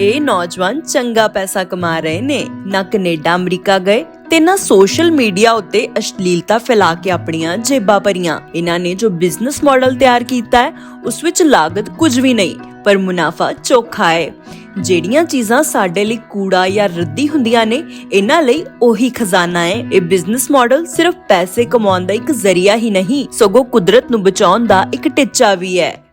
ਇਹ ਨੌਜਵਾਨ ਚੰਗਾ ਪੈਸਾ ਕਮਾ ਰਹੇ ਨੇ। ਨਾ ਕੈਨੇਡਾ, ਅਮਰੀਕਾ ਗਏ ਤੇ ਨਾ ਸੋਸ਼ਲ ਮੀਡੀਆ ਉੱਤੇ ਅਸ਼ਲੀਲਤਾ ਫੈਲਾ ਕੇ ਆਪਣੀਆਂ ਜੇਬਾਂ ਭਰੀਆਂ। ਇਹਨਾਂ ਨੇ ਜੋ ਬਿਜ਼ਨਸ ਮਾਡਲ ਤਿਆਰ ਕੀਤਾ ਹੈ, ਉਸ ਵਿੱਚ ਲਾਗਤ ਕੁਝ ਵੀ ਨਹੀਂ, ਪਰ ਮੁਨਾਫਾ ਚੋਖਾ ਹੈ। ਜਿਹੜੀਆਂ ਚੀਜ਼ਾਂ ਸਾਡੇ ਲਈ ਕੂੜਾ ਜਾਂ ਰੱਦੀ ਹੁੰਦੀਆਂ ਨੇ, ਇਹਨਾਂ ਲਈ ਉਹੀ ਖਜ਼ਾਨਾ ਹੈ। ਇਹ ਬਿਜ਼ਨਸ ਮਾਡਲ ਸਿਰਫ ਪੈਸੇ ਕਮਾਉਣ ਦਾ ਇੱਕ ਜ਼ਰੀਆ ਹੀ ਨਹੀਂ, ਸਗੋਂ ਕੁਦਰਤ ਨੂੰ ਬਚਾਉਣ ਦਾ ਇੱਕ ਟਿੱਚਾ ਵੀ ਹੈ।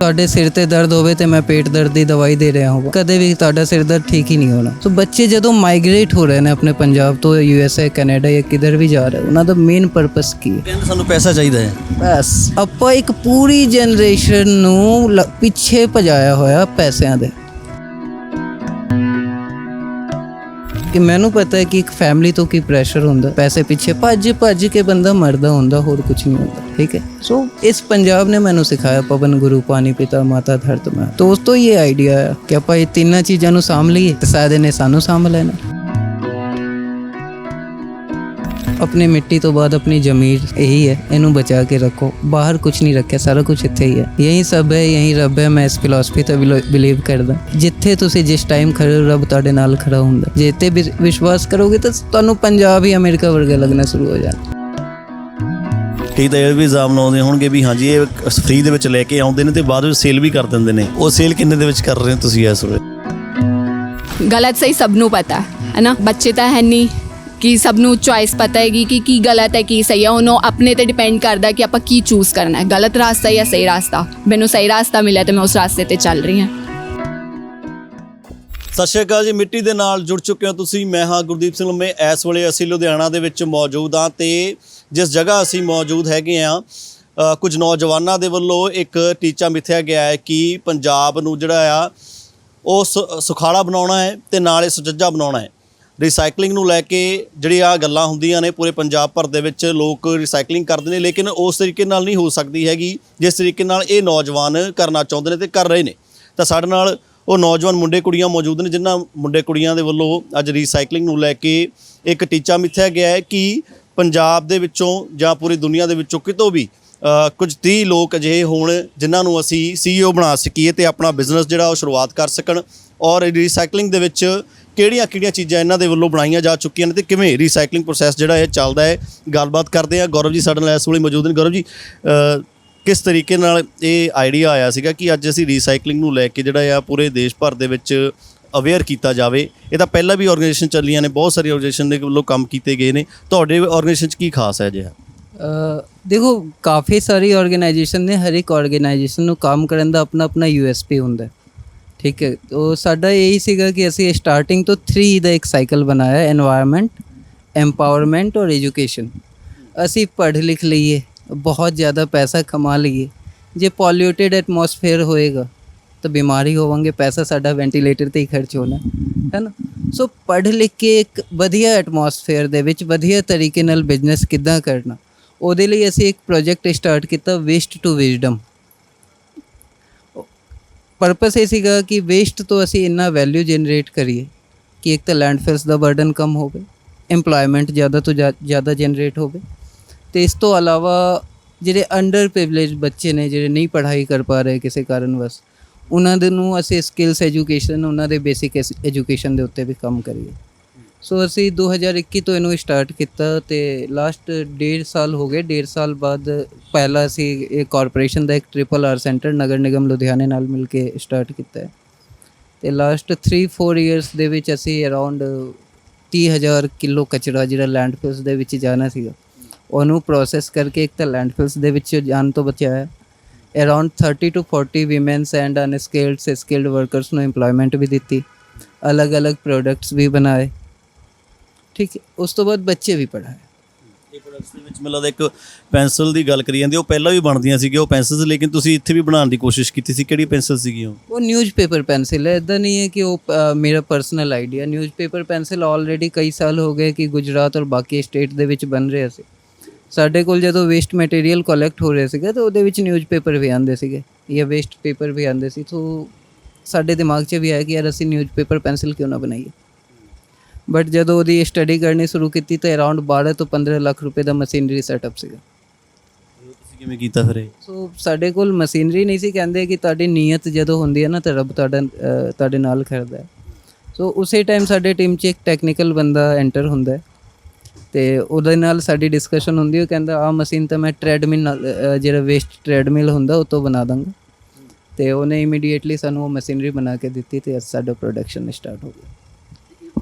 ਤੁਹਾਡੇ ਸਿਰ ਤੇ ਦਰਦ ਹੋਵੇ ਤੇ ਮੈਂ ਪੇਟ ਦਰਦ ਦੀ ਦਵਾਈ ਦੇ ਰਿਹਾ ਹਾਂ। ਕਦੇ ਵੀ ਤੁਹਾਡਾ ਸਿਰ ਦਰਦ ਠੀਕ ਹੀ ਨਹੀਂ ਹੋਣਾ। ਸੋ ਬੱਚੇ ਜਦੋਂ ਮਾਈਗ੍ਰੇਟ ਹੋ ਰਹੇ ਨੇ ਆਪਣੇ ਪੰਜਾਬ ਤੋਂ ਯੂ ਐਸ ਏ ਕੈਨੇਡਾ ਜਾਂ ਕਿਧਰ ਵੀ ਜਾ ਰਹੇ ਉਹਨਾਂ ਦਾ ਮੇਨ ਪਰਪਸ ਕੀ ਹੈ? ਕਹਿੰਦੇ ਸਾਨੂੰ ਪੈਸਾ ਚਾਹੀਦਾ ਹੈ। ਬਸ। ਆਪਾਂ ਇੱਕ ਪੂਰੀ ਜਨਰੇਸ਼ਨ ਨੂੰ ਪਿੱਛੇ ਭਜਾਇਆ ਹੋਇਆ ਪੈਸਿਆਂ ਦੇ। ਕਿ ਮੈਨੂੰ ਪਤਾ ਹੈ ਕਿ ਇੱਕ ਫੈਮਿਲੀ ਤੋਂ ਕੀ ਪ੍ਰੈਸ਼ਰ ਹੁੰਦਾ, ਪੈਸੇ ਪਿੱਛੇ ਭੱਜ ਭੱਜ ਕੇ ਬੰਦਾ ਮਰਦਾ ਹੁੰਦਾ, ਹੋਰ ਕੁਝ ਨਹੀਂ ਹੁੰਦਾ, ਠੀਕ ਹੈ? ਸੋ ਇਸ ਪੰਜਾਬ ਨੇ ਮੈਨੂੰ ਸਿਖਾਇਆ, ਪਵਨ, ਗੁਰੂ, ਪਾਣੀ ਪਿਤਾ, ਮਾਤਾ, ਧਰਤ, ਮੈਂ। ਤੋਂ ਉਸ ਤੋਂ ਇਹ ਆਈਡੀਆ ਹੈ ਕਿ ਆਪਾਂ ਇਹ ਤਿੰਨਾਂ ਚੀਜ਼ਾਂ ਨੂੰ ਸਾਂਭ ਲਈਏ, ਤੇ ਸ਼ਾਇਦ ਇਹਨੇ ਸਾਨੂੰ ਸਾਂਭ ਲੈਣਾ। ਆਪਣੀ ਮਿੱਟੀ ਤੋਂ ਬਾਅਦ ਆਪਣੀ ਜ਼ਮੀਰ ਇਹੀ ਹੈ ਇਹਨੂੰ ਬਚਾ ਕੇ ਰੱਖੋ। ਬਾਹਰ ਕੁਝ ਨਹੀਂ ਰੱਖਿਆ ਸਾਰਾ ਕੁਝ ਇੱਥੇ ਹੀ ਹੈ। ਯਹੀ ਸਭ ਹੈ ਯਹੀ ਰੱਬ ਹੈ ਮੈਂ ਇਸ ਫਿਲਾਸਫੀ ਤੇ ਬਿਲੀਵ ਕਰਦਾ। ਜਿੱਥੇ ਤੁਸੀਂ ਜਿਸ ਟਾਈਮ ਖੜੇ ਰੱਬ ਤੁਹਾਡੇ ਨਾਲ ਖੜਾ ਹੁੰਦਾ। ਜੇ ਤੇ ਵੀ ਵਿਸ਼ਵਾਸ ਕਰੋਗੇ ਤਾਂ ਤੁਹਾਨੂੰ ਪੰਜਾਬ ਹੀ ਅਮਰੀਕਾ ਵਰਗਾ ਲੱਗਣਾ ਸ਼ੁਰੂ ਹੋ ਜਾਣਾ। ਕਈ ਤਾਂ ਇਹ ਵੀ ਇਲਜ਼ਾਮ ਲਾਉਂਦੇ ਹੋਣਗੇ ਵੀ ਹਾਂਜੀ ਇਹ ਫ੍ਰੀ ਦੇ ਵਿੱਚ ਲੈ ਕੇ ਆਉਂਦੇ ਨੇ ਤੇ ਬਾਅਦ ਵਿੱਚ ਸੇਲ ਵੀ ਕਰ ਦਿੰਦੇ ਨੇ। ਉਹ ਸੇਲ ਕਿੰਨੇ ਦੇ ਵਿੱਚ ਕਰ ਰਹੇ ਹੋ ਤੁਸੀਂ ਇਸ ਵੇਲੇ? ਗਲਤ ਸਹੀ ਸਭ ਨੂੰ ਪਤਾ ਹੈ ਨਾ? ਬੱਚੇ ਤਾਂ ਹੈ ਨਹੀਂ ਕਿ ਸਭ ਨੂੰ ਚੁਆਇਸ ਪਤਾ ਹੈਗੀ ਕਿ ਕੀ ਗਲਤ ਹੈ, ਕੀ ਸਹੀ ਹੈ। ਉਹਨੂੰ ਆਪਣੇ ਤੇ ਡਿਪੈਂਡ ਕਰਦਾ ਕਿ ਆਪਾਂ ਕੀ ਚੂਜ਼ ਕਰਨਾ ਹੈ। ਗਲਤ ਰਾਸਤਾ ਜਾਂ ਸਹੀ ਰਾਸਤਾ? ਮੈਨੂੰ ਸਹੀ ਰਾਸਤਾ ਮਿਲਿਆ ਤੇ ਮੈਂ ਉਸ ਰਾਸਤੇ ਤੇ ਚੱਲ ਰਹੀ ਹਾਂ। ਸਤਿ ਸ਼੍ਰੀ ਅਕਾਲ ਜੀ। ਮਿੱਟੀ ਦੇ ਨਾਲ ਜੁੜ ਚੁੱਕੇ ਹੋ ਤੁਸੀਂ। ਮੈਂ ਹਾਂ ਗੁਰਦੀਪ ਸਿੰਘ ਲੰਮੇ। ਇਸ ਵੇਲੇ ਅਸੀਂ ਲੁਧਿਆਣਾ ਦੇ ਵਿੱਚ ਮੌਜੂਦ ਹਾਂ ਤੇ ਜਿਸ ਜਗ੍ਹਾ ਅਸੀਂ ਮੌਜੂਦ ਹੈਗੇ ਆ ਕੁਝ ਨੌਜਵਾਨਾਂ ਦੇ ਵੱਲੋਂ ਇੱਕ ਟੀਚਾ ਮਿੱਥਿਆ ਗਿਆ ਹੈ ਕਿ ਪੰਜਾਬ ਨੂੰ ਜਿਹੜਾ ਆ, ਉਹ ਸੁ- ਸੁਖਾਲਾ ਬਣਾਉਣਾ ਹੈ ਤੇ ਨਾਲੇ ਸੁਚੱਜਾ ਬਣਾਉਣਾ ਹੈ। ਰੀਸਾਈਕਲਿੰਗ ਨੂੰ ਲੈ ਕੇ ਜਿਹੜੀ ਆ ਗੱਲਾਂ ਹੁੰਦੀਆਂ ਨੇ, ਪੂਰੇ ਪੰਜਾਬ ਭਰ ਦੇ ਵਿੱਚ ਲੋਕ ਰੀਸਾਈਕਲਿੰਗ ਕਰਦੇ ਨੇ, ਲੇਕਿਨ ਉਸ ਤਰੀਕੇ ਨਾਲ ਨਹੀਂ ਹੋ ਸਕਦੀ ਹੈਗੀ, ਜਿਸ ਤਰੀਕੇ ਨਾਲ ਇਹ ਨੌਜਵਾਨ ਕਰਨਾ ਚਾਹੁੰਦੇ ਨੇ ਤੇ ਕਰ ਰਹੇ ਨੇ। ਤਾਂ ਸਾਡੇ ਨਾਲ ਉਹ ਨੌਜਵਾਨ ਮੁੰਡੇ ਕੁੜੀਆਂ ਮੌਜੂਦ ਨੇ, ਜਿਨ੍ਹਾਂ ਮੁੰਡੇ ਕੁੜੀਆਂ ਦੇ ਵੱਲੋਂ ਅੱਜ ਰੀਸਾਈਕਲਿੰਗ ਨੂੰ ਲੈ ਕੇ ਇੱਕ ਟੀਚਾ ਮਿੱਥਿਆ ਗਿਆ ਹੈ ਕਿ ਪੰਜਾਬ ਦੇ ਵਿੱਚੋਂ ਜਾਂ ਪੂਰੀ ਦੁਨੀਆ ਦੇ ਵਿੱਚੋਂ ਕਿਤੋਂ ਵੀ ਕੁਝ 30 ਲੋਕ ਅਜਿਹੇ ਹੋਣ, ਜਿਨ੍ਹਾਂ ਨੂੰ ਅਸੀਂ ਸੀਈਓ ਬਣਾ ਸਕੀਏ ਤੇ ਆਪਣਾ ਬਿਜ਼ਨਸ ਜਿਹੜਾ ਉਹ ਸ਼ੁਰੂਆਤ ਕਰ ਸਕਣ ਔਰ ਰੀਸਾਈਕਲਿੰਗ ਦੇ ਵਿੱਚ ਕਿਹੜੀਆਂ-ਕਿਹੜੀਆਂ ਚੀਜ਼ਾਂ ਇਹਨਾਂ ਦੇ ਵੱਲੋਂ ਬਣਾਈਆਂ ਜਾ ਚੁੱਕੀਆਂ ਨੇ ਤੇ ਕਿਵੇਂ ਰੀਸਾਈਕਲਿੰਗ ਪ੍ਰੋਸੈਸ ਜਿਹੜਾ ਇਹ ਚੱਲਦਾ ਹੈ, ਗੱਲਬਾਤ ਕਰਦੇ ਆ ਗੌਰਵ ਜੀ ਸਾਡੇ ਨਾਲ ਇਸ ਵੇਲੇ ਮੌਜੂਦ ਨੇ। ਗੌਰਵ ਜੀ ਕਿਸ ਤਰੀਕੇ ਨਾਲ ਇਹ ਆਈਡੀਆ ਆਇਆ ਸੀਗਾ ਕਿ ਅੱਜ ਅਸੀਂ ਰੀਸਾਈਕਲਿੰਗ ਨੂੰ ਲੈ ਕੇ ਜਿਹੜਾ ਆ ਪੂਰੇ ਦੇਸ਼ ਭਰ ਦੇ ਵਿੱਚ ਅਵੇਅਰ ਕੀਤਾ ਜਾਵੇ? ਇਹ ਤਾਂ ਪਹਿਲਾਂ ਵੀ ਆਰਗੇਨਾਈਜੇਸ਼ਨ ਚੱਲੀਆਂ ਨੇ, ਬਹੁਤ ਸਾਰੀ ਆਰਗੇਨਾਈਜੇਸ਼ਨ ਦੇ ਵੱਲੋਂ ਕੰਮ ਕੀਤੇ ਗਏ ਨੇ। ਤੁਹਾਡੇ ਆਰਗੇਨਾਈਜੇਸ਼ਨ 'ਚ ਕੀ ਖਾਸ ਹੈ ਜਿਹਾ ਦੇਖੋ, ਕਾਫੀ ਸਾਰੀ ਆਰਗੇਨਾਈਜੇਸ਼ਨ ਨੇ ਹਰ ਇੱਕ ਆਰਗੇਨਾਈਜੇਸ਼ਨ ਨੂੰ ਕੰਮ ਕਰਨ ਦਾ ਆਪਣਾ ਆਪਣਾ ਯੂਐਸਪੀ ਹੁੰਦਾ ਹੈ। ਠੀਕ ਹੈ। ਉਹ ਸਾਡਾ ਇਹੀ ਸੀਗਾ ਕਿ ਅਸੀਂ ਸਟਾਰਟਿੰਗ ਤੋਂ 3 ਦਾ ਇੱਕ ਸਾਈਕਲ ਬਣਾਇਆ এনवायरमेंट ਐਮਪਾਵਰਮੈਂਟ ਔਰ ਐਜੂਕੇਸ਼ਨ ਅਸੀਂ ਪੜ੍ਹ ਲਿਖ ਲਈਏ, ਬਹੁਤ ਜ਼ਿਆਦਾ ਪੈਸਾ ਕਮਾ ਲਈਏ। ਜੇ ਪੋਲਿਊਟਡ ਐਟਮੋਸਫੇਅਰ ਹੋਏਗਾ, ਤਾਂ ਬਿਮਾਰੀ ਹੋਵਾਂਗੇ, ਪੈਸਾ ਸਾਡਾ ਵੈਂਟੀਲੇਟਰ ਤੇ ਹੀ ਖਰਚ ਹੋਣਾ, ਹੈ ਨਾ? ਸੋ ਪੜ੍ਹ ਲਿਖ ਕੇ ਇੱਕ ਵਧੀਆ ਐਟਮੋਸਫੇਅਰ ਦੇ ਵਿੱਚ ਵਧੀਆ ਤਰੀਕੇ ਨਾਲ ਬਿਜ਼ਨਸ ਕਿੱਦਾਂ ਕਰਨਾ, ਉਹਦੇ ਲਈ ਅਸੀਂ ਇੱਕ ਪ੍ਰੋਜੈਕਟ ਸਟਾਰਟ ਕੀਤਾ ਵੇਸਟ ਟੂ ਵਿਜ਼ਡਮ ਪਰਪਸ ਇਹ ਸੀਗਾ ਕਿ ਵੇਸਟ ਤੋਂ ਅਸੀਂ ਇੰਨਾ ਵੈਲਿਊ ਜਨਰੇਟ ਕਰੀਏ ਕਿ ਇੱਕ ਤਾਂ ਲੈਂਡਫਿਲਸ ਦਾ ਬਰਡਨ ਕਮ ਹੋਵੇ, EMPLOYMENT ਜ਼ਿਆਦਾ ਤੋਂ ਜ਼ਿਆ- ਜ਼ਿਆਦਾ ਜਨਰੇਟ ਹੋਵੇ ਤੇ ਇਸ ਤੋਂ ਇਲਾਵਾ ਜਿਹੜੇ ਅੰਡਰ ਪ੍ਰਿਵਿਲੇਜ ਬੱਚੇ ਨੇ, ਜਿਹੜੇ ਨਹੀਂ ਪੜ੍ਹਾਈ ਕਰ ਪਾ ਰਹੇ ਕਿਸੇ ਕਾਰਨ ਵਸ ਉਹਨਾਂ ਦੇ ਨੂੰ ਅਸੀਂ ਸਕਿੱਲਸ ਐਜੂਕੇਸ਼ਨ ਉਹਨਾਂ ਦੇ ਬੇਸਿਕ ਐਜੂਕੇਸ਼ਨ ਦੇ ਉੱਤੇ ਵੀ ਕੰਮ ਕਰੀਏ। ਸੋ ਅਸੀਂ 2021 ਤੋਂ ਇਹਨੂੰ ਸਟਾਰਟ ਕੀਤਾ ਤੇ ਲਾਸਟ ਡੇਢ ਸਾਲ ਹੋ ਗਏ। ਡੇਢ ਸਾਲ ਬਾਅਦ ਪਹਿਲਾ ਅਸੀਂ ਇਹ ਕਾਰਪੋਰੇਸ਼ਨ ਦਾ ਇੱਕ triple R centre Nagar Nigam ਲੁਧਿਆਣੇ ਨਾਲ ਮਿਲ ਕੇ ਸਟਾਰਟ ਕੀਤਾ ਹੈ। ਤੇ ਲਾਸਟ 3-4 ਇਅਰਸ ਦੇ ਵਿੱਚ ਅਸੀਂ ਅਰਾਊਂਡ 30000 ਕਿਲੋ ਕਚਰਾ ਜਿਹੜਾ ਲੈਂਡਫਿਲਸ ਦੇ ਵਿੱਚ ਜਾਣਾ ਸੀਗਾ, ਉਹਨੂੰ ਪ੍ਰੋਸੈਸ ਕਰਕੇ ਇੱਕ ਤਾਂ ਲੈਂਡਫਿਲਸ ਦੇ ਵਿੱਚ ਜਾਣ ਤੋਂ ਬਚਾਇਆ around 30 to 40 womens and unskilled skilled workers ਨੂੰ EMPLOYMENT ਵੀ ਦਿੱਤੀ। ਅਲੱਗ-ਅਲੱਗ ਪ੍ਰੋਡਕਟਸ ਵੀ ਬਣਾਏ। ਠੀਕ ਉਸ ਤੋਂ ਬਾਅਦ ਬੱਚੇ ਵੀ ਪੜਾਏ ਇਹ ਪ੍ਰੋਡਕਟਸ ਦੇ ਵਿੱਚ ਮੈਨੂੰ ਲੱਗਦਾ ਇੱਕ ਪੈਨਸਲ ਦੀ ਗੱਲ ਕਰੀ ਜਾਂਦੀ ਉਹ ਪਹਿਲਾਂ ਵੀ ਬਣਦੀਆਂ ਸੀਗੀਆਂ ਉਹ ਪੈਨਸਲਸ ਲੇਕਿਨ ਤੁਸੀਂ ਇੱਥੇ ਵੀ ਬਣਾਉਣ ਦੀ ਕੋਸ਼ਿਸ਼ ਕੀਤੀ ਸੀ ਕਿਹੜੀ ਪੈਨਸਲ ਸੀਗੀਆਂ ਉਹ? ਉਹ ਨਿਊਜ਼ਪੇਪਰ ਪੈਨਸਿਲ ਹੈ ਇਦਾਂ ਨਹੀਂ ਹੈ ਕਿ ਉਹ ਮੇਰਾ personal idea newspaper pencil already ਕਈ ਸਾਲ ਹੋ ਗਏ ਕਿ ਗੁਜਰਾਤ ਔਰ ਬਾਕੀ ਸਟੇਟ ਦੇ ਵਿੱਚ ਬਣ ਰਿਹਾ ਸੀ। ਸਾਡੇ ਕੋਲ ਜਦੋਂ ਵੇਸਟ ਮਟੀਰੀਅਲ ਕਲੈਕਟ ਹੋ ਰਿਹਾ ਸੀਗਾ ਤਾਂ ਉਹਦੇ ਵਿੱਚ ਨਿਊਜ਼ਪੇਪਰ ਵੀ ਆਉਂਦੇ ਸੀਗੇ ਜਾਂ ਵੇਸਟ ਪੇਪਰ ਵੀ ਆਉਂਦੇ ਸੀ। ਤੋਂ ਸਾਡੇ ਦਿਮਾਗ 'ਚ ਵੀ ਆਇਆ ਕਿ ਯਾਰ ਅਸੀਂ ਨਿਊਜ਼ਪੇਪਰ ਪੈਨਸਿਲ ਕਿਉਂ ਨਾ ਬਣਾਈਏ? ਬਟ ਜਦੋਂ ਉਹਦੀ ਸਟੱਡੀ ਕਰਨੀ ਸ਼ੁਰੂ ਕੀਤੀ ਤਾਂ ਅਰਾਊਂਡ 12 ਤੋਂ 15 ਲੱਖ ਰੁਪਏ ਦਾ ਮਸ਼ੀਨਰੀ ਸੈਟਅਪ ਸੀਗਾ। ਤੁਸੀਂ ਕਿਵੇਂ ਕੀਤਾ ਫਿਰ ਇਹ? ਸੋ ਸਾਡੇ ਕੋਲ ਮਸ਼ੀਨਰੀ ਨਹੀਂ ਸੀ। ਕਹਿੰਦੇ ਕਿ ਤੁਹਾਡੀ ਨੀਅਤ ਜਦੋਂ ਹੁੰਦੀ ਹੈ ਨਾ ਤਾਂ ਰੱਬ ਤੁਹਾਡਾ ਤੁਹਾਡੇ ਨਾਲ ਖੜਦਾ ਹੈ। ਸੋ ਉਸੇ ਟਾਈਮ ਸਾਡੇ ਟੀਮ 'ਚ ਇੱਕ ਟੈਕਨੀਕਲ ਬੰਦਾ ਐਂਟਰ ਹੁੰਦਾ ਹੈ। ਤੇ ਉਹਦੇ ਨਾਲ ਸਾਡੀ ਡਿਸਕਸ਼ਨ ਹੁੰਦੀ ਉਹ ਕਹਿੰਦਾ ਆ ਮਸ਼ੀਨ ਤਾਂ ਮੈਂ ਟ੍ਰੈਡਮਿਲ ਨਾਲ ਜਿਹੜਾ ਵੇਸਟ ਟ੍ਰੈਡਮਿਲ ਹੁੰਦਾ ਉਹ ਤੋਂ ਬਣਾ ਦਾਂਗਾ। ਤੇ ਉਹਨੇ ਇਮੀਡੀਏਟਲੀ ਸਾਨੂੰ ਉਹ ਮਸ਼ੀਨਰੀ ਬਣਾ ਕੇ ਦਿੱਤੀ ਤੇ ਸਾਡਾ ਪ੍ਰੋਡਕਸ਼ਨ ਸਟਾਰਟ ਹੋ ਗਿਆ।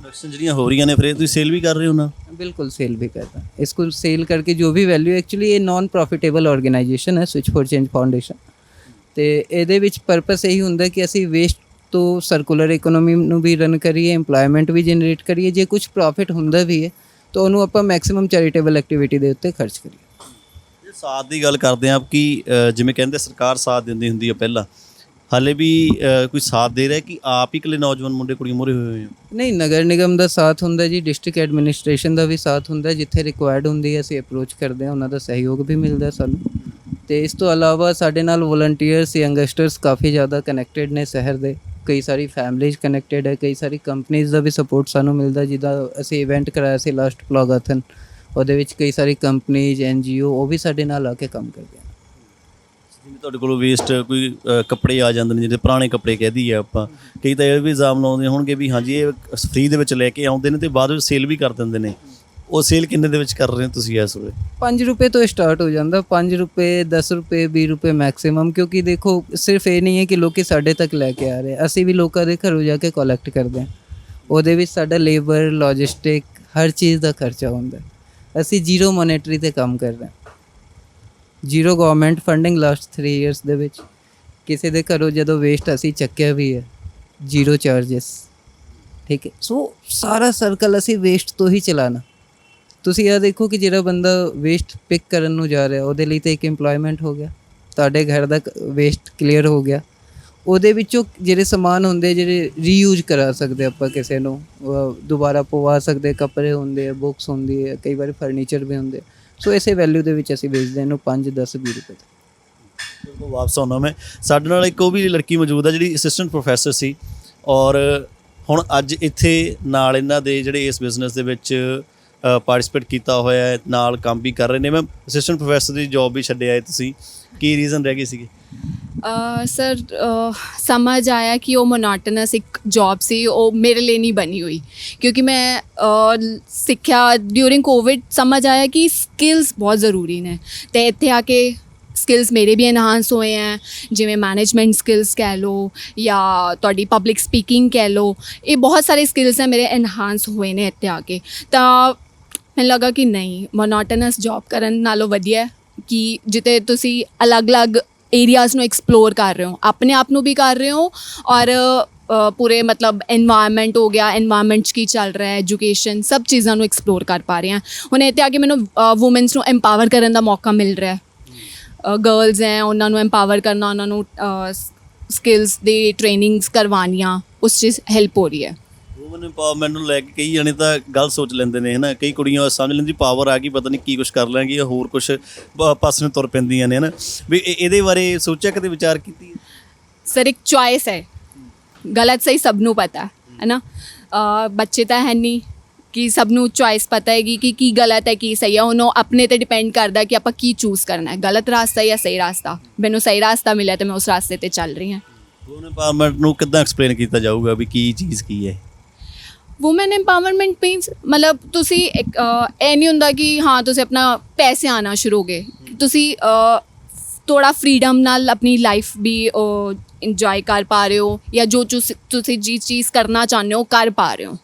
प्रोडक्शन ਜਿਹੜੀਆਂ ਹੋ ਰਹੀਆਂ ਨੇ ਫਿਰ ਤੁਸੀਂ ਸੇਲ ਵੀ ਕਰ ਰਹੇ ਹੋ ਨਾ? बिल्कुल सेल भी करता है इसको सेल करके जो भी वैल्यू एक्चुअली ये ਨॉन ਪ੍ਰੋਫਿਟੇਬਲ ਆਰਗੇਨਾਈਜੇਸ਼ਨ ਹੈ ਸਵਿਚ ਫॉर ਚੇਂਜ ਫਾਊਂਡੇਸ਼ਨ ਤੇ ਇਹਦੇ ਵਿੱਚ ਪਰਪਸ ਇਹੀ ਹੁੰਦਾ ਕਿ ਅਸੀਂ ਵੇਸਟ ਤੋਂ ਸਰਕੂਲਰ ਇਕਨੋਮੀ ਨੂੰ ਵੀ ਰਨ ਕਰੀਏ EMPLOYMENT ਵੀ ਜਨਰੇਟ ਕਰੀਏ। ਜੇ ਕੁਝ ਪ੍ਰੋਫਿਟ ਹੁੰਦਾ ਵੀ ਹੈ ਤਾਂ ਉਹਨੂੰ ਆਪਾਂ ਮੈਕਸਿਮਮ ਚੈਰੀਟੇਬਲ ਐਕਟੀਵਿਟੀ ਦੇ ਉੱਤੇ ਖਰਚ ਕਰੀਏ। ਸਾਥ ਦੀ ਗੱਲ ਕਰਦੇ ਆ ਕਿ ਜਿਵੇਂ ਕਹਿੰਦੇ ਸਰਕਾਰ ਸਾਥ ਦਿੰਦੀ ਹੁੰਦੀ ਹੈ ਪਹਿਲਾਂ ਹਾਲੇ ਵੀ ਕੋਈ ਸਾਥ ਦੇ ਰਿਹਾ ਕਿ ਆਪ ਹੀ ਇਕੱਲੇ ਨੌਜਵਾਨ ਮੁੰਡੇ ਕੁੜੀਆਂ ਮੋਰੇ ਹੋਏ ਹੋਏ ਆ? ਨਹੀਂ, ਨਗਰ ਨਿਗਮ ਦਾ ਸਾਥ ਹੁੰਦਾ ਜੀ, ਡਿਸਟ੍ਰਿਕਟ ਐਡਮਿਨਿਸਟ੍ਰੇਸ਼ਨ ਦਾ ਵੀ ਸਾਥ ਹੁੰਦਾ, ਜਿੱਥੇ ਰਿਕੁਆਇਰਡ ਹੁੰਦੀ ਹੈ, ਅਸੀਂ ਅਪਰੋਚ ਕਰਦੇ ਹਾਂ, ਉਹਨਾਂ ਦਾ ਸਹਿਯੋਗ ਵੀ ਮਿਲਦਾ ਸਾਨੂੰ। ਤੇ ਇਸ ਤੋਂ ਇਲਾਵਾ ਸਾਡੇ ਨਾਲ ਵੋਲੰਟੀਅਰਸ ਯੰਗਸਟਰਸ ਕਾਫੀ ਜ਼ਿਆਦਾ ਕਨੈਕਟਡ ਨੇ ਸ਼ਹਿਰ ਦੇ। ਕਈ ਸਾਰੀ ਫੈਮਲੀਜ਼ ਕਨੈਕਟਡ ਹੈ, ਕਈ ਸਾਰੀ ਕੰਪਨੀਆਂ ਦਾ ਵੀ ਸਪੋਰਟ ਸਾਨੂੰ ਮਿਲਦਾ, ਜਿੱਦਾਂ ਅਸੀਂ ਇਵੈਂਟ ਕਰਾਇਆ ਸੀ ਲਾਸਟ ਪਲੋਗਾਥਨ, ਉਹਦੇ ਵਿੱਚ ਕਈ ਸਾਰੀ ਕੰਪਨੀਆਂ ਐਨਜੀਓ ਉਹ ਵੀ ਸਾਡੇ ਨਾਲ ਆ ਕੇ ਕੰਮ ਕਰਦੇ ਤੁਹਾਡੇ ਕੋਲ ਵੇਸਟ ਕੋਈ ਅ, ਕੱਪੜੇ ਆ ਜਾਂਦੇ ਨੇ ਜਿਹੜੇ ਪੁਰਾਣੇ ਕੱਪੜੇ ਕਹਿ ਦਈਏ ਆਪਾਂ। ਕਈ ਤਾਂ ਇਹ ਵੀ ਇਲਜ਼ਾਮ ਲਾਉਂਦੇ ਹੋਣਗੇ ਵੀ ਹਾਂਜੀ ਇਹ ਫ੍ਰੀ ਦੇ ਵਿੱਚ ਲੈ ਕੇ ਆਉਂਦੇ ਨੇ ਤੇ ਬਾਅਦ ਵਿੱਚ ਸੇਲ ਵੀ ਕਰ ਦਿੰਦੇ ਨੇ। ਉਹ ਸੇਲ ਕਿੰਨੇ ਦੇ ਵਿੱਚ ਕਰ ਰਹੇ ਹੋ ਤੁਸੀਂ ਇਸ ਵੇਲੇ? 5 ਰੁਪਏ ਤੋਂ ਸਟਾਰਟ ਹੋ ਜਾਂਦਾ। 5 ਰੁਪਏ 10 ਰੁਪਏ 20 ਰੁਪਏ ਮੈਕਸਿਮਮ ਕਿਉਂਕਿ ਦੇਖੋ ਸਿਰਫ ਇਹ ਨਹੀਂ ਹੈ ਕਿ ਲੋਕੀ ਸਾਡੇ ਤੱਕ ਲੈ ਕੇ ਆ ਰਹੇ। ਅਸੀਂ ਵੀ ਲੋਕਾਂ ਦੇ ਘਰੋਂ ਜਾ ਕੇ ਕਲੈਕਟ ਕਰਦੇ ਹਾਂ। ਉਹਦੇ ਵਿੱਚ ਸਾਡਾ ਲੇਬਰ ਲੌਜਿਸਟਿਕ ਹਰ ਚੀਜ਼ ਦਾ ਖਰਚਾ ਹੁੰਦਾ। ਹੈ। ਅਸੀਂ ਜ਼ੀਰੋ ਮੋਨੇਟਰੀ ਤੇ ਕੰਮ ਕਰ ਰਹੇ ਹਾਂ। Zero government funding last 3 years ਦੇ ਵਿੱਚ। ਕਿਸੇ ਦੇ ਘਰੋਂ ਜਦੋਂ ਵੇਸਟ ਅਸੀਂ ਚੱਕਿਆ ਵੀ ਹੈ, ਜ਼ੀਰੋ ਚਾਰजेस ਠੀਕ ਹੈ। ਸੋ ਸਾਰਾ ਸਰਕਲ ਅਸੀਂ ਵੇਸਟ ਤੋਂ ਹੀ ਚਲਾਣਾ ਤੁਸੀਂ ਇਹ ਦੇਖੋ ਕਿ ਜਿਹੜਾ ਬੰਦਾ ਵੇਸਟ ਪਿਕ ਕਰਨ ਨੂੰ ਜਾ ਰਿਹਾ, ਉਹਦੇ ਲਈ ਤਾਂ ਇੱਕ EMPLOYMENT ਹੋ ਗਿਆ। ਤੁਹਾਡੇ ਘਰ ਦਾ ਵੇਸਟ ਕਲੀਅਰ ਹੋ ਗਿਆ। ਉਹਦੇ ਵਿੱਚੋਂ ਜਿਹੜੇ ਸਮਾਨ ਹੁੰਦੇ ਜਿਹੜੇ ਰੀਯੂਜ਼ ਕਰਾ ਸਕਦੇ ਆਪਾਂ ਕਿਸੇ ਨੂੰ। ਦੁਬਾਰਾ ਪਵਾ ਸਕਦੇ ਕੱਪੜੇ ਹੁੰਦੇ ਆ ਬੁੱਕਸ ਹੁੰਦੀ ਹੈ ਕਈ ਵਾਰ ਫਰਨੀਚਰ ਵੀ ਹੁੰਦੇ ਸੋ ਇਸੇ ਵੈਲਿਊ ਦੇ ਵਿੱਚ ਅਸੀਂ ਵੇਚਦੇ ਹਾਂ ਇਹਨੂੰ 5 10 20 ਰੁਪਏ ਤੱਕ। ਬਿਲਕੁਲ ਵਾਪਸ ਆਉਣਾ ਮੈਂ। ਸਾਡੇ ਨਾਲ ਇੱਕ ਉਹ ਵੀ ਲੜਕੀ ਮੌਜੂਦ ਆ, ਜਿਹੜੀ ਅਸਿਸਟੈਂਟ ਪ੍ਰੋਫੈਸਰ ਸੀ। ਔਰ ਹੁਣ ਅੱਜ ਇੱਥੇ ਨਾਲ ਇਹਨਾਂ ਦੇ ਜਿਹੜੇ ਇਸ ਬਿਜ਼ਨਸ ਦੇ ਵਿੱਚ ਪਾਰਟਿਸਿਪੇਟ ਕੀਤਾ ਹੋਇਆ ਹੈ, ਨਾਲ ਕੰਮ ਵੀ ਕਰ ਰਹੇ ਨੇ। ਮੈਂ ਅਸਿਸਟੈਂਟ ਪ੍ਰੋਫੈਸਰ ਦੀ ਜੌਬ ਵੀ ਛੱਡਿਆ ਹੈ ਤੁਸੀਂ। ਕੀ ਰੀਜ਼ਨ ਰਹਿ ਗਏ ਸੀਗੇ? ਸਰ ਸਮਝ ਆਇਆ ਕਿ ਉਹ ਮੋਨੋਟਨਸ ਇੱਕ ਜੌਬ ਸੀ ਉਹ ਮੇਰੇ ਲਈ ਨਹੀਂ ਬਣੀ ਹੋਈ ਕਿਉਂਕਿ ਮੈਂ ਅਹ, ਸਿੱਖਿਆ ਡਿਊਰਿੰਗ ਕੋਵਿਡ ਸਮਝ ਆਇਆ ਕਿ ਸਕਿੱਲਸ ਬਹੁਤ ਜ਼ਰੂਰੀ ਨੇ ਤੇ ਇੱਥੇ ਆ ਕੇ ਸਕਿੱਲਸ ਮੇਰੇ ਵੀ ਐਨਹਾਂਸ ਹੋਏ ਹੈ ਜਿਵੇਂ ਮੈਨੇਜਮੈਂਟ ਸਕਿੱਲਸ ਕਹਿ ਲਓ ਜਾਂ ਤੁਹਾਡੀ ਪਬਲਿਕ ਸਪੀਕਿੰਗ ਕਹਿ ਲਓ ਇਹ ਬਹੁਤ ਸਾਰੇ ਸਕਿੱਲਸ ਹੈ ਮੇਰੇ ਐਨਹਾਂਸ ਹੋਏ ਨੇ ਇੱਥੇ ਆ ਕੇ ਤਾਂ ਮੈਨੂੰ ਲੱਗਾ ਕਿ ਨਹੀਂ ਮੋਨੋਟਨਸ ਜੌਬ ਕਰਨ ਨਾਲੋਂ ਵਧੀਆ ਹੈ ਕਿ ਜਿੱਤੇ ਤੁਸੀਂ ਅਲੱਗ-ਅਲੱਗ एरियाज़ ਨੂੰ ਐਕਸਪਲੋਰ ਕਰ ਰਹੇ ਹੋ, ਆਪਣੇ ਆਪ ਨੂੰ ਵੀ ਕਰ ਰਹੇ ਹੋ ਔਰ ਪੂਰੇ ਮਤਲਬ এনवायरमेंट ਹੋ ਗਿਆ এনवायरमेंट 'ਚ ਕੀ ਚੱਲ ਰਿਹਾ ਹੈ ਐਜੂਕੇਸ਼ਨ ਸਭ ਚੀਜ਼ਾਂ ਨੂੰ ਐਕਸਪਲੋਰ ਕਰ ਪਾ ਰਹੇ ਹਾਂ। ਹੁਣ ਇੱਥੇ ਆ ਕੇ ਮੈਨੂੰ ਔਮਨਸ ਨੂੰ ਐਮਪਾਵਰ ਕਰਨ ਦਾ ਮੌਕਾ ਮਿਲ ਰਿਹਾ ਹੈ। ਗਰਲਸ ਹੈ, ਉਹਨਾਂ ਨੂੰ ਐਮਪਾਵਰ ਕਰਨਾ, ਉਹਨਾਂ ਨੂੰ ਸਕਿਲਸ ਦੀ ਟ੍ਰੇਨਿੰਗਸ ਕਰਵਾਉਣੀਆਂ, ਉਸ ਚੀਜ਼ ਹੈਲਪ ਹੋ ਰਹੀ ਹੈ। ਵੂਮਨ ਇੰਪਾਵਰਮੈਂਟ ਨੂੰ ਲੈ ਕੇ ਕਈ ਜਣੇ ਤਾਂ ਗੱਲ ਸੋਚ ਲੈਂਦੇ ਨੇ ਹਨਾ? ਕਈ ਕੁੜੀਆਂ ਸਮਝ ਲੈਂਦੀ ਪਾਵਰ ਆ ਗਈ ਪਤਾ ਨਹੀਂ ਕੀ ਕੁਝ ਕਰ ਲੈਣਗੇ ਹੋਰ ਕੁਝ ਪਾਸੇ ਨੂੰ ਤੁਰ ਪੈਂਦੀਆਂ ਨੇ ਹਨਾ? ਵੀ ਇਹ- ਇਹਦੇ ਬਾਰੇ ਸੋਚਿਆ ਕਦੇ ਵਿਚਾਰ ਕੀਤੀ? ਸਰ ਇੱਕ ਚੁਆਇਸ ਹੈ। ਗਲਤ ਸਹੀ ਸਭ ਨੂੰ ਪਤਾ ਹੈ ਹੈ ਨਾ ਬੱਚੇ ਤਾਂ ਹੈ ਨਹੀਂ ਕਿ ਸਭ ਨੂੰ ਚੁਆਇਸ ਪਤਾ ਹੈਗੀ ਕਿ ਕੀ ਗਲਤ ਹੈ ਕੀ ਸਹੀ ਹੈ। ਉਹਨੂੰ ਆਪਣੇ ਤੇ ਡਿਪੈਂਡ ਕਰਦਾ ਕਿ ਆਪਾਂ ਕੀ ਚੂਜ਼ ਕਰਨਾ ਹੈ। ਗਲਤ ਰਾਸਤਾ ਜਾਂ ਸਹੀ ਰਾਸਤਾ? ਮੈਨੂੰ ਸਹੀ ਰਾਸਤਾ ਮਿਲਿਆ ਤੇ ਮੈਂ ਉਸ ਰਾਸਤੇ ਤੇ ਚੱਲ ਰਹੀ ਹਾਂ। ਵੂਮਨ ਇੰਪਾਵਰਮੈਂਟ ਨੂੰ ਕਿੱਦਾਂ ਐਕਸਪਲੇਨ ਕੀਤਾ ਜਾਊਗਾ ਵੀ ਕੀ ਚੀਜ਼ ਕੀ ਹੈ? ਵੂਮਨ ਐਮਪਾਵਰਮੈਂਟ ਮੀਨਸ ਮਤਲਬ ਤੁਸੀਂ ਇੱਕ, ਅਹ, ਇਹ ਨਹੀਂ ਹੁੰਦਾ ਕਿ ਹਾਂ ਤੁਸੀਂ ਆਪਣਾ ਪੈਸੇ ਆਣਾ ਸ਼ੁਰੂ ਹੋ ਗਏ ਤੁਸੀਂ ਅਹ, ਥੋੜਾ ਫਰੀडम ਨਾਲ ਆਪਣੀ ਲਾਈਫ ਵੀ ਇੰਜੋਏ ਕਰ ਪਾ ਰਹੇ ਹੋ ਜਾਂ ਜੋ ਚੂਸ- ਤੁਸੀਂ ਜੀ ਚੀਜ਼ ਕਰਨਾ ਚਾਹੁੰਦੇ ਹੋ ਕਰ ਪਾ ਰਹੇ ਹੋ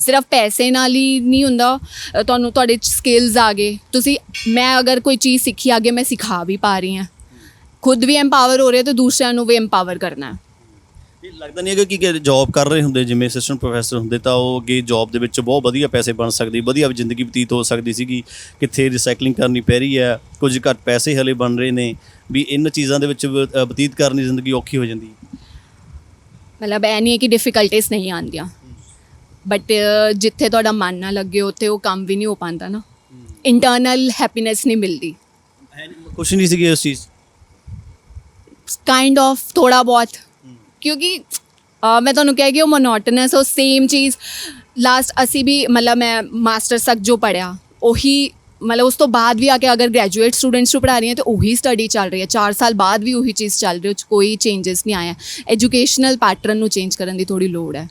ਸਿਰਫ ਪੈਸੇ ਨਾਲ ਹੀ ਨਹੀਂ ਹੁੰਦਾ ਅਹ, ਤੁਹਾਨੂੰ ਤੁਹਾਡੇ ਸਕਿੱਲਸ ਆ ਗਏ ਤੁਸੀਂ ਮੈਂ ਅਗਰ ਕੋਈ ਚੀਜ਼ ਸਿੱਖੀ ਅੱਗੇ ਮੈਂ ਸਿਖਾ ਵੀ ਪਾ ਰਹੀ ਹਾਂ ਖੁਦ ਵੀ ਐਮਪਾਵਰ ਹੋ ਰਹੇ ਤੇ ਦੂਸਰਿਆਂ ਨੂੰ ਵੀ ਐਮਪਾਵਰ ਕਰਨਾ ਹੈ ਇਹ ਲੱਗਦਾ ਨਹੀਂ ਹੈ ਕਿ ਕਿ ਜੌਬ ਕਰ ਰਹੇ ਹੁੰਦੇ ਜਿਵੇਂ ਅਸਿਸਟੈਂਟ ਪ੍ਰੋਫੈਸਰ ਹੁੰਦੇ ਤਾਂ ਉਹ ਅੱਗੇ ਜੌਬ ਦੇ ਵਿੱਚ ਬਹੁਤ ਵਧੀਆ ਪੈਸੇ ਬਣ ਸਕਦੀ ਵਧੀਆ ਜ਼ਿੰਦਗੀ ਬਤੀਤ ਹੋ ਸਕਦੀ ਸੀਗੀ ਕਿੱਥੇ ਰਿਸਾਈਕਲਿੰਗ ਕਰਨੀ ਪੈ ਰਹੀ ਹੈ ਕੁਝ ਘੱਟ ਪੈਸੇ ਹਲੇ ਬਣ ਰਹੇ ਨੇ ਵੀ ਇਹਨਾਂ ਚੀਜ਼ਾਂ ਦੇ ਵਿੱਚ ਬ- ਅ, ਬਤੀਤ ਕਰਨੀ ਜ਼ਿੰਦਗੀ ਔਖੀ ਹੋ ਜਾਂਦੀ ਮਤਲਬ ਇਹ ਨਹੀਂ ਹੈ ਕਿ ਡਿਫਿਕਲਟੀਜ਼ ਨਹੀਂ ਆਉਂਦੀਆਂ ਬਟ ਜਿੱਥੇ ਤੁਹਾਡਾ ਮਨ ਨਾ ਲੱਗੇ ਉੱਥੇ ਉਹ ਕੰਮ ਵੀ ਨਹੀਂ ਹੋ ਪਾਉਂਦਾ ਨਾ। ਇੰਟਰਨਲ ਹੈਪੀਨੈਸ ਨਹੀਂ ਮਿਲਦੀ। ਕੁਛ ਨਹੀਂ ਸੀਗੀ ਉਸ ਚੀਜ਼? ਕਾਈਂਡ ਆਫ ਥੋੜਾ ਬਹੁਤ। ਕਿਉਂਕਿ ਅਹ, ਮੈਂ ਤੁਹਾਨੂੰ ਕਹਿ ਗਈ ਉਹ ਮੋਨੋਟਨਸ ਉਹ ਸੇਮ ਚੀਜ਼ ਲਾਸਟ ਅਸੀਂ ਵੀ ਮਤਲਬ ਮੈਂ ਮਾਸਟਰ ਤੱਕ ਜੋ ਪੜਿਆ ਉਹੀ ਮਤਲਬ ਉਸ ਤੋਂ ਬਾਅਦ ਵੀ ਆ ਕੇ ਅਗਰ ਗ੍ਰੈਜੂਏਟ ਸਟੂਡੈਂਟਸ ਨੂੰ ਪੜ੍ਹਾ ਰਹੀ ਹਾਂ ਤੇ ਉਹੀ ਸਟੱਡੀ ਚੱਲ ਰਹੀ ਹੈ। 4 ਸਾਲ ਬਾਅਦ ਵੀ ਉਹੀ ਚੀਜ਼ ਚੱਲ ਰਹੀ ਹੈ ਉਹ 'ਚ ਕੋਈ ਚੇਂਜਸ ਨਹੀਂ ਆਇਆ। ਐਜੂਕੇਸ਼ਨਲ ਪੈਟਰਨ ਨੂੰ ਚੇਂਜ ਕਰਨ ਦੀ ਥੋੜੀ ਲੋੜ ਹੈ।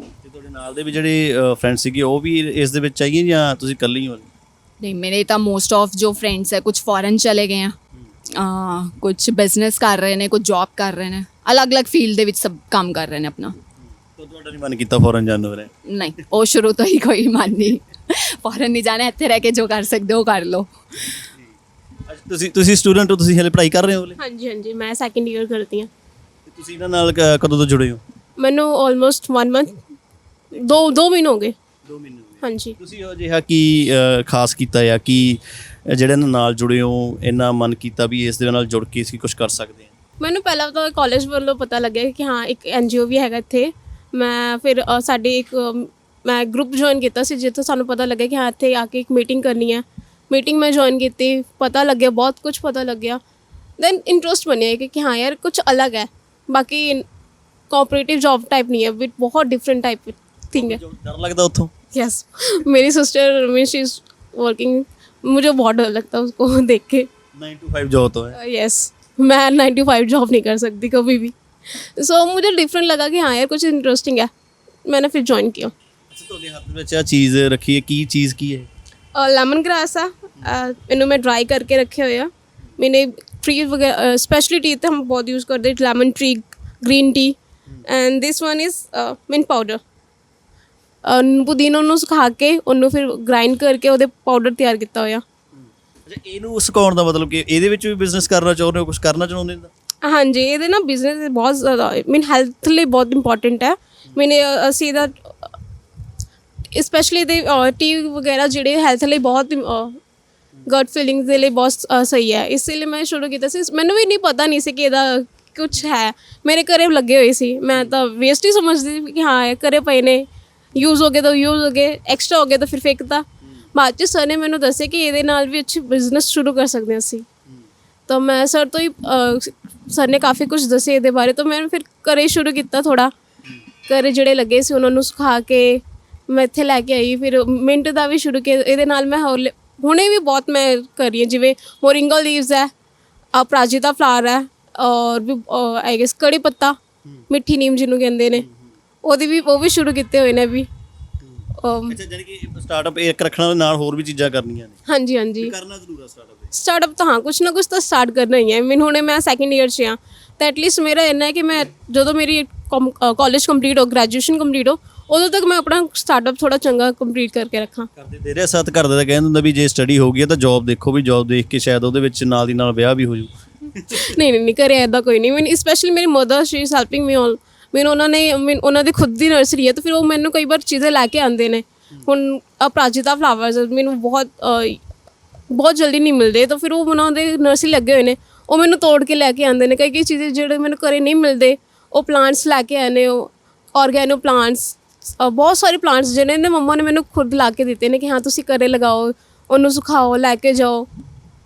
ਤੇ ਤੁਹਾਡੇ ਨਾਲ ਦੇ ਵੀ ਜਿਹੜੇ ਫਰੈਂਡ ਸੀਗੇ ਉਹ ਵੀ ਇਸ ਦੇ ਵਿੱਚ ਆਈਏ ਜਾਂ ਤੁਸੀਂ ਇਕੱਲੇ ਹੀ ਹੋ? ਨਹੀਂ ਮੇਰੇ ਤਾਂ ਮੋਸਟ ਆਫ ਜੋ ਫਰੈਂਡਸ ਹੈ ਕੁਝ ਫੋਰਨ ਚਲੇ ਗਏ ਆ। ਕੁਝ ਬਿਜ਼ਨਸ ਕਰ ਰਹੇ ਨੇ ਕੁਝ ਜੌਬ ਕਰ ਰਹੇ ਨੇ। ਅਲੱਗ-ਅਲੱਗ ਫੀਲਡ ਦੇ ਵਿੱਚ ਸਭ ਕੰਮ ਕਰ ਰਹੇ ਨੇ ਆਪਣਾ। ਤਾਂ ਤੁਹਾਡਾ ਨਹੀਂ ਮਨ ਕੀਤਾ ਫੋਰਨ ਜਾਣ ਨੂੰ ਫਿਰ ਨਹੀਂ ਉਹ ਸ਼ੁਰੂ ਤੋਂ ਹੀ ਕੋਈ ਮਨ ਨਹੀਂ। ਫੋਰਨ ਨਹੀਂ ਜਾਣਾ ਇੱਥੇ ਰਹਿ ਕੇ ਜੋ ਕਰ ਸਕਦੇ ਹੋ ਕਰ ਲਓ। ਅੱਛਾ ਤੁਸੀਂ ਤੁਸੀਂ ਸਟੂਡੈਂਟ ਹੋ ਤੁਸੀਂ ਹਲੇ ਪੜ੍ਹਾਈ ਕਰ ਰਹੇ ਹੋ ਹਲੇ? ਹਾਂਜੀ ਹਾਂਜੀ ਮੈਂ ਸੈਕੰਡ ਈਅਰ ਕਰਦੀ ਹਾਂ। ਤੇ ਤੁਸੀਂ ਇਹਨਾਂ ਨਾਲ ਕ- ਕਦੋਂ ਤੋਂ ਜੁੜੇ ਹੋ? ਮੈਨੂੰ ਆਲਮੋਸਟ 1 ਮੰਥ ਦੋ ਦੋ ਮਹੀਨੇ ਹੋ ਗਏ। 2 ਮਹੀਨੇ ਹਾਂਜੀ। ਤੁਸੀਂ ਉਹ ਜਿਹਾ ਕੀ ਅ, ਖਾਸ ਕੀਤਾ ਜਾਂ ਕੀ ਜਿਹੜੇ ਇਹਨਾਂ ਨਾਲ ਜੁੜੇ ਹੋ ਇੰਨਾ ਮਨ ਕੀਤਾ ਵੀ ਇਸ ਦੇ ਨਾਲ ਜੁੜ ਕੇ ਅਸੀਂ ਕੁਝ ਕਰ ਸਕਦੇ ਹਾਂ? ਮੈਨੂੰ ਪਹਿਲਾਂ ਤਾਂ ਕਾਲਜ ਵੱਲੋਂ ਪਤਾ ਲੱਗਿਆ ਕਿ ਹਾਂ ਇੱਕ ਐਨਜੀਓ ਵੀ ਹੈਗਾ ਇੱਥੇ ਮੈਂ ਫਿਰ ਅ, ਸਾਡੇ ਇੱਕ ਅ, ਮੈਂ ਗਰੁੱਪ ਜੁਆਇਨ ਕੀਤਾ ਸੀ ਜਿੱਥੇ ਸਾਨੂੰ ਪਤਾ ਲੱਗਿਆ ਕਿ ਹਾਂ ਇੱਥੇ ਆ ਕੇ ਇੱਕ ਮੀਟਿੰਗ ਕਰਨੀ ਹੈ ਮੀਟਿੰਗ ਮੈਂ ਜੁਆਇਨ ਕੀਤੀ ਪਤਾ ਲੱਗਿਆ ਬਹੁਤ ਕੁਝ ਪਤਾ ਲੱਗਿਆ ਦੈਨ ਇੰਟਰਸਟ ਬਣਿਆ ਕਿ ਕਿ ਹਾਂ ਯਾਰ ਕੁਝ ਅਲੱਗ ਹੈ ਬਾਕੀ ਕੋਆਪਰੇਟਿਵ ਜੌਬ ਟਾਈਪ ਨਹੀਂ ਹੈ ਵਿਦ ਬਹੁਤ ਡਿਫਰੈਂਟ ਟਾਈਪ ਥਿੰਗ ਹੈ ਡਰ ਲੱਗਦਾ ਉੱਥੋਂ यस मेरी sister means she is working मुझे बहुत डर लगता है उसको देख के 9 to 5 जॉब तो है यस मैं नाइन टू फाइव जॉब नहीं कर सकती कभी भी सो मुझे डिफरेंट लगा कि हाँ यार कुछ इंटरेस्टिंग है मैंने फिर ज्वाइन किया ਅੱਛਾ ਤੁਹਾਡੇ ਹੱਥ ਵਿੱਚ ਆ ਚੀਜ਼ ਰੱਖੀ ਹੈ ਕੀ ਚੀਜ਼ ਕੀ ਹੈ ਲੈਮਨ ਗ੍ਰਾਸ ਆ ਅਹ ਇਹਨੂੰ ਮੈਂ ਡਰਾਈ ਕਰਕੇ ਰੱਖੇ ਹੋਏ ਆ ਮੈਨੇ ਟਰੀ ਵਗੈਰਾ ਸਪੈਸ਼ਲੀ ਟੀ ਤੇ ਹਮ ਬਹੁਤ ਯੂਜ਼ ਕਰਦੇ lemon tree green tea and this one is mint powder ਪੁਦੀਨਾ ਨੂੰ ਸੁਖਾ ਕੇ ਉਹਨੂੰ ਫਿਰ ਗ੍ਰਾਈਂਡ ਕਰਕੇ ਉਹਦੇ ਪਾਊਡਰ ਤਿਆਰ ਕੀਤਾ ਹੋਇਆ ਅੱਛਾ, ਇਹਨੂੰ ਸੁਕਾਉਣ ਦਾ ਮਤਲਬ ਕਿ ਇਹਦੇ ਵਿੱਚ ਵੀ ਬਿਜ਼ਨਸ ਕਰਨਾ ਚਾਹੁੰਦੇ ਹੋ ਕੁਝ ਕਰਨਾ ਚਾਹੁੰਦੇ ਹੋ ਹਾਂਜੀ, ਇਹਦੇ ਨਾ ਬਿਜ਼ਨਸ ਬਹੁਤ ਜ਼ਿਆਦਾ ਮੀਨ ਹੈਲਥ ਲਈ ਬਹੁਤ ਇੰਪੋਰਟੈਂਟ ਹੈ। ਮੈਨੇ ਅਸੀਂ ਇਹਦਾ ਸਪੈਸ਼ਲੀ ਦੇ ਟੀ ਵਗੈਰਾ ਜਿਹੜੇ ਹੈਲਥ ਲਈ ਬਹੁਤ ਗਟ ਫੀਲਿੰਗਸ ਦੇ ਲਈ ਬਹੁਤ ਸਹੀ ਹੈ। ਇਸ ਲਈ ਮੈਂ ਸ਼ੁਰੂ ਕੀਤਾ ਸੀ। ਮੈਨੂੰ ਵੀ ਨਹੀਂ ਪਤਾ ਨਹੀਂ ਸੀ ਕਿ ਇਹਦਾ ਕੁਝ ਹੈ। ਮੇਰੇ ਘਰੇ ਲੱਗੇ ਹੋਏ ਸੀ। ਮੈਂ ਤਾਂ ਵੇਸਟ ਹੀ ਸਮਝਦੀ ਸੀ ਕਿ ਹਾਂ, ਇਹ ਘਰੇ ਪਏ ਨੇ। ਯੂਜ਼ ਹੋ ਗਏ ਤਾਂ ਯੂਜ਼ ਹੋ ਗਏ। ਐਕਸਟਰਾ ਹੋ ਗਏ ਤਾਂ ਫਿਰ ਫੇਕਤਾ ਬਾਅਦ ਚ ਸਰ ਨੇ ਮੈਨੂੰ ਦੱਸਿਆ ਕਿ ਇਹਦੇ ਨਾਲ ਵੀ ਅੱਛੀ ਬਿਜ਼ਨਸ ਸ਼ੁਰੂ ਕਰ ਸਕਦੇ ਹਾਂ ਅਸੀਂ। ਤਾਂ ਮੈਂ ਸਰ ਤੋਂ ਹੀ ਸਰ ਨੇ ਕਾਫੀ ਕੁਝ ਦੱਸਿਆ ਇਹਦੇ ਬਾਰੇ ਤਾਂ ਮੈਂ ਫਿਰ ਘਰੇ ਸ਼ੁਰੂ ਕੀਤਾ ਥੋੜਾ ਘਰੇ ਜਿਹੜੇ ਲੱਗੇ ਸੀ ਉਹਨਾਂ ਨੂੰ ਸੁਖਾ ਕੇ ਮੈਂ ਇੱਥੇ ਲੈ ਕੇ ਆਈ ਫਿਰ ਮਿੰਟ ਦਾ ਵੀ ਸ਼ੁਰੂ ਕੀਤਾ ਇਹਦੇ ਨਾਲ ਮੈਂ ਹੋਰ ਲ- ਹੁਣੇ ਵੀ ਬਹੁਤ ਮੈਂ ਕਰ ਰਹੀ ਹਾਂ ਜਿਵੇਂ ਮੋਰਿੰਗਾ ਲੀਵਸ ਹੈ ਅਪਰਾਜਿਤਾ ਫਲਾਵਰ ਹੈ ਔਰ ਵੀ ਆਈ ਗੈਸ ਕੜੀ ਪੱਤਾ ਮਿੱਠੀ ਨੀਮ ਜਿਹਨੂੰ ਕਹਿੰਦੇ ਨੇ। ਉਹਦੀ ਵੀ ਉਹ ਵੀ ਸ਼ੁਰੂ ਕੀਤੇ ਹੋਏ ਨੇ ਵੀ। ਅਮ, ਅੱਛਾ ਜਾਨੀ ਕਿ ਸਟਾਰਟਅਪ ਇੱਕ ਰੱਖਣਾ ਨਾਲ ਹੋਰ ਵੀ ਚੀਜ਼ਾਂ ਕਰਨੀਆਂ ਨੇ। ਹਾਂਜੀ ਹਾਂਜੀ। ਕਰਨਾ ਜ਼ਰੂਰ ਹੈ ਸਟਾਰਟਅਪ ਸਟਾਰਟਅਪ ਤਾਂ ਹਾਂ ਕੁਛ ਨਾ ਕੁਛ ਤਾਂ ਸਟਾਰਟ ਕਰਨਾ ਹੀ ਹੈ। ਮੈਨੂੰ ਹੁਣੇ ਮੈਂ ਸੈਕੰਡ ਇਅਰ 'ਚ ਹਾਂ। ਤਾਂ ਐਟਲੀਸਟ ਮੇਰਾ ਇੰਨਾ ਹੈ ਕਿ ਮੈਂ ਜਦੋਂ ਮੇਰੀ ਕਾਲਜ ਕੰਪਲੀਟ ਹੋ ਗ੍ਰੈਜੂਏਸ਼ਨ ਕੰਪਲੀਟ ਹੋ ਉਦੋਂ ਤੱਕ ਮੈਂ ਆਪਣਾ ਸਟਾਰਟਅਪ ਥੋੜਾ ਚੰਗਾ ਕੰਪਲੀਟ ਕਰਕੇ ਰੱਖਾਂ। ਕਰਦੇ ਦੇ ਰਿਹਾ ਸਾਥ ਕਰਦੇ ਤਾਂ ਕਹਿੰਦੇ ਹੁੰਦਾ ਵੀ ਜੇ ਸਟੱਡੀ ਹੋ ਗਈ ਹੈ ਤਾਂ ਜੌਬ ਦੇਖੋ ਵੀ ਜੌਬ ਦੇਖ ਕੇ ਸ਼ਾਇਦ ਉਹਦੇ ਵਿੱਚ ਨਾਲ ਦੀ ਨਾਲ ਵਿਆਹ ਵੀ ਹੋ ਜੂ। ਨਹੀਂ ਨਹੀਂ ਨਹੀਂ ਕਰਿਆ ਐਦਾਂ ਕੋਈ ਨਹੀਂ। ਮੈਨੂੰ ਸਪੈਸ਼ਲੀ ਮੇਰੀ mother she is helping me all ਮੈਨੂੰ ਉਹਨਾਂ ਨੇ ਮੈਨੂੰ- ਉਹਨਾਂ ਦੀ ਖੁਦ ਦੀ ਨਰਸਰੀ ਹੈ ਤਾਂ ਫਿਰ ਉਹ ਮੈਨੂੰ ਕਈ ਵਾਰ ਚੀਜ਼ਾਂ ਲੈ ਕੇ ਆਉਂਦੇ ਨੇ। ਹੁਣ ਅਪਰਾਜਿਤਾ ਫਲਾਵਰਸ ਮੈਨੂੰ ਬਹੁਤ ਅ, ਬਹੁਤ ਜਲਦੀ ਨਹੀਂ ਮਿਲਦੇ ਤਾਂ ਫਿਰ ਉਹ ਉਹਨਾਂ ਦੇ ਨਰਸਰੀ ਲੱਗੇ ਹੋਏ ਨੇ। ਉਹ ਮੈਨੂੰ ਤੋੜ ਕੇ ਲੈ ਕੇ ਆਉਂਦੇ ਨੇ। ਕਈ ਕਈ ਚੀਜ਼ਾਂ ਜਿਹੜੇ ਮੈਨੂੰ ਘਰੇ ਨਹੀਂ ਮਿਲਦੇ ਉਹ ਪਲਾਂਟਸ ਲੈ ਕੇ ਆਏ ਨੇ ਉਹ ਆਰਗੈਨੋ ਪਲਾਂਟਸ ਬਹੁਤ ਸਾਰੇ ਪਲਾਂਟਸ ਜਿਹੜੇ ਨੇ ਮੰਮਾ ਨੇ ਮੈਨੂੰ ਖੁਦ ਲਾ ਕੇ ਦਿੱਤੇ ਨੇ ਕਿ ਹਾਂ ਤੁਸੀਂ ਘਰੇ ਲਗਾਓ ਉਹਨੂੰ ਸੁਖਾਓ ਲੈ ਕੇ ਜਾਓ।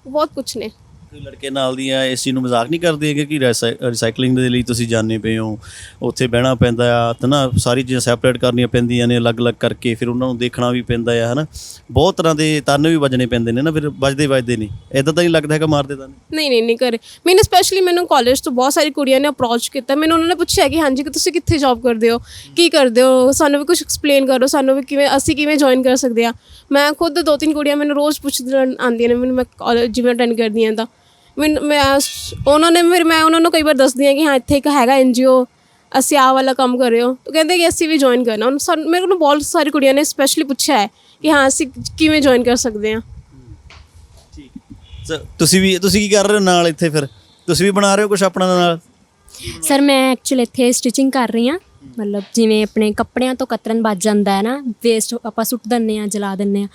ਬਹੁਤ ਕੁਝ ਨੇ। ਕੋਈ ਲੜਕੇ ਨਾਲ ਦੀਆਂ ਇਸ ਚੀਜ਼ ਨੂੰ ਮਜ਼ਾਕ ਨਹੀਂ ਕਰਦੇ ਹੈਗੇ ਕਿ ਰੀਸਾਈਕਲਿੰਗ ਦੇ ਲਈ ਤੁਸੀਂ ਜਾਣੇ ਪਏ ਹੋ, ਉੱਥੇ ਬਹਿਣਾ ਪੈਂਦਾ ਆ, ਤੇ ਸਾਰੀ ਚੀਜ਼ਾਂ ਸੈਪਰੇਟ ਕਰਨੀਆਂ ਪੈਂਦੀਆਂ ਨੇ ਅਲੱਗ-ਅਲੱਗ ਕਰਕੇ, ਫਿਰ ਉਹਨਾਂ ਨੂੰ ਦੇਖਣਾ ਵੀ ਪੈਂਦਾ ਆ, ਹਨਾ? ਬਹੁਤ ਤਰ੍ਹਾਂ ਦੇ ਤਾਨੇ ਵੀ ਵੱਜਣੇ ਪੈਂਦੇ ਨੇ ਨਾ, ਫਿਰ ਵੱਜਦੇ ਵੱਜਦੇ ਨਹੀਂ। ਇਦਾਂ ਤਾਂ ਨਹੀਂ ਲੱਗਦਾ ਹੈਗਾ ਮਾਰਦੇ ਤਾਂ ਨਹੀਂ ਨਹੀਂ ਨਹੀਂ ਕਰੇ। ਮੈਨੂੰ ਸਪੈਸ਼ਲੀ ਮੈਨੂੰ ਕਾਲਜ ਤੋਂ ਬਹੁਤ ਸਾਰੀ ਕੁੜੀਆਂ ਨੇ ਅਪਰੋਚ ਕੀਤਾ। ਮੈਨੂੰ ਉਹਨਾਂ ਨੇ ਪੁੱਛਿਆ ਕਿ ਹਾਂਜੀ, ਕਿ ਤੁਸੀਂ ਕਿੱਥੇ ਜੌਬ ਕਰਦੇ ਹੋ? ਕੀ ਕਰਦੇ ਹੋ? ਸਾਨੂੰ ਵੀ ਕੁਝ ਐਕਸਪਲੇਨ ਕਰੋ, ਸਾਨੂੰ ਵੀ ਕਿਵੇਂ, ਅਸੀਂ ਕਿਵੇਂ ਜੁਆਇਨ ਕਰ ਸਕਦੇ ਆ? ਮੈਂ ਖੁਦ ਦੋ ਤਿੰਨ ਕੁੜੀਆਂ ਮੈਨੂੰ ਰੋਜ਼ ਪੁੱਛਦੀਆਂ ਆਉਂਦੀਆਂ ਨੇ, ਮੈਨੂੰ ਮੈਂ ਜਿਵੇਂ ਅਟੈਂਡ ਕਰਦੀ ਤਾਂ। ਮੈਨੂੰ ਮੈਂ ਸ- ਉਹਨਾਂ ਨੇ ਫਿਰ ਮੈਂ ਉਹਨਾਂ ਨੂੰ ਕਈ ਵਾਰ ਦੱਸਦੀ ਹਾਂ ਕਿ ਹਾਂ ਇੱਥੇ ਇੱਕ ਹੈਗਾ ਐਨਜੀਓ ਅਸੀਂ ਆਹ ਵਾਲਾ ਕੰਮ ਕਰ ਰਹੇ ਹੋ। ਤਾਂ ਕਹਿੰਦੇ ਕਿ ਅਸੀਂ ਵੀ ਜੁਆਇਨ ਕਰਨਾ। ਹੁਣ ਸਾਨੂੰ ਮੇਰੇ ਕੋਲ ਬਹੁਤ ਸਾਰੀ ਕੁੜੀਆਂ ਨੇ ਸਪੈਸ਼ਲੀ ਪੁੱਛਿਆ ਹੈ ਕਿ ਹਾਂ ਅਸੀਂ ਕਿਵੇਂ ਜੁਆਇਨ ਕਰ ਸਕਦੇ ਹਾਂ। ਸ- ਤੁਸੀਂ ਵੀ ਤੁਸੀਂ ਕੀ ਕਰ ਰਹੇ ਹੋ ਨਾਲ ਇੱਥੇ ਫਿਰ? ਤੁਸੀਂ ਵੀ ਬਣਾ ਰਹੇ ਹੋ ਕੁਝ ਆਪਣਾ ਨਾਲ? ਸਰ ਮੈਂ ਐਕਚੁਅਲ ਇੱਥੇ ਸਟਿਚਿੰਗ ਕਰ ਰਹੀ ਹਾਂ। ਮਤਲਬ ਜਿਵੇਂ ਆਪਣੇ ਕੱਪੜਿਆਂ ਤੋਂ ਕਤਰਨ ਵੱਜ ਜਾਂਦਾ ਹੈ ਨਾ ਵੇਸਟ ਆਪਾਂ ਸੁੱਟ ਦਿੰਦੇ ਆ ਜਲਾ ਦਿੰਦੇ ਆ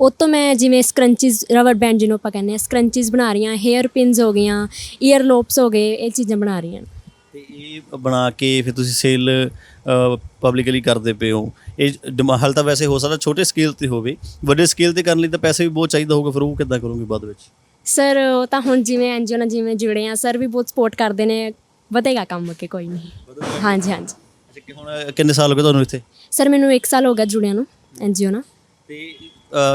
ਉਹ ਤੋਂ ਮੈਂ ਜਿਵੇਂ ਸਕਰੰਚੀਜ਼ ਰਬਰ ਬੈਂਡ ਜਿਹਨੂੰ ਆਪਾਂ ਕਹਿੰਦੇ ਆ ਸਕਰੰਚੀਜ਼ ਬਣਾ ਰਹੀ ਹਾਂ ਹੇਅਰ ਪਿੰਸ ਹੋ ਗਈਆਂ ਈਅਰ ਲੋਪਸ ਹੋ ਗਏ ਇਹ ਚੀਜ਼ਾਂ ਬਣਾ ਰਹੀ ਹਾਂ। ਤੇ ਇਹ ਬਣਾ ਕੇ ਫਿਰ ਤੁਸੀਂ ਸੇਲ ਪਬਲਿਕਲੀ ਕਰਦੇ ਪਏ ਹੋ। ਇਹ ਡਿਮਾ- ਹਾਲੇ ਤਾਂ ਵੈਸੇ ਹੋ ਸਕਦਾ ਛੋਟੇ ਸਕੇਲ ਤੇ ਹੋਵੇ ਵੱਡੇ ਸਕੇਲ ਤੇ ਕਰਨ ਲਈ ਤਾਂ ਪੈਸੇ ਵੀ ਬਹੁਤ ਚਾਹੀਦਾ ਹੋਊਗਾ ਫਿਰ ਉਹ ਕਿੱਦਾਂ ਕਰੋਗੇ ਬਾਅਦ ਵਿੱਚ? ਸਰ ਉਹ ਤਾਂ ਹੁਣ ਜਿਵੇਂ ਐਨਜੀਓ ਨਾਲ ਜਿਵੇਂ ਜੁੜੇ ਆ ਸਰ ਵੀ ਬਹੁਤ ਸਪੋਰਟ ਕਰਦੇ ਨੇ ਵਧੇਗਾ ਕੰਮ ਅੱਗੇ ਕੋਈ ਨਹੀਂ। ਹਾਂਜੀ ਹਾਂਜੀ। ਅੱਛਾ ਕਿ ਹੁਣ ਕਿੰਨੇ ਸਾਲ ਹੋ ਗਏ ਤੁਹਾਨੂੰ ਇੱਥੇ? ਸਰ ਮੈਨੂੰ 1 ਸਾਲ ਹੋ ਗਿਆ ਜੁੜਿਆਂ ਨੂੰ ਐਨਜੀਓ ਨਾਲ। ਤੇ